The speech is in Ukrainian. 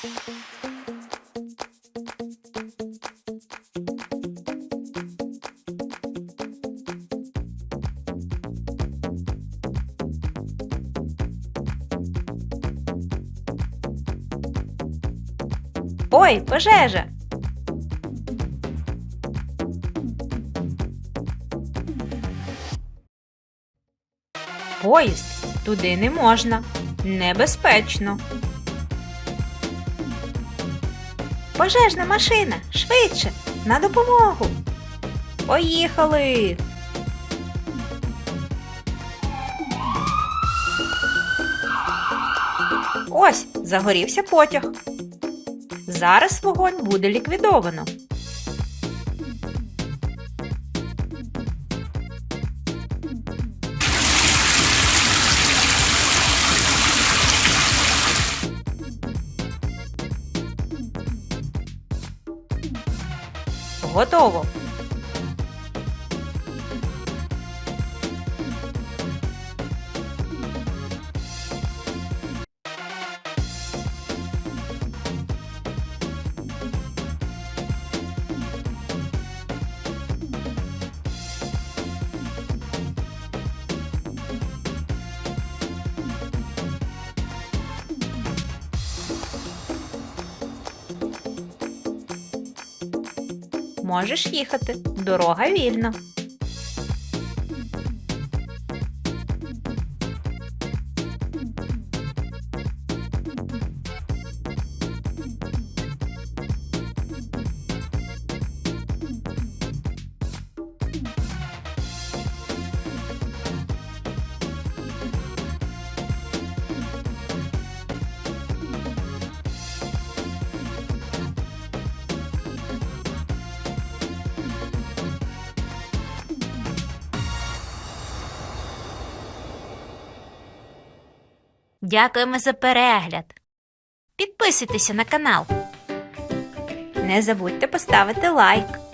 Ой, пожежа! Поїзд туди не можна. Небезпечно. Пожежна машина, швидше, на допомогу. Поїхали. Ось загорівся потяг. Зараз вогонь буде ліквідовано. Готово. Можеш їхати. Дорога вільна. Дякуємо за перегляд. Підписуйтеся на канал. Не забудьте поставити лайк.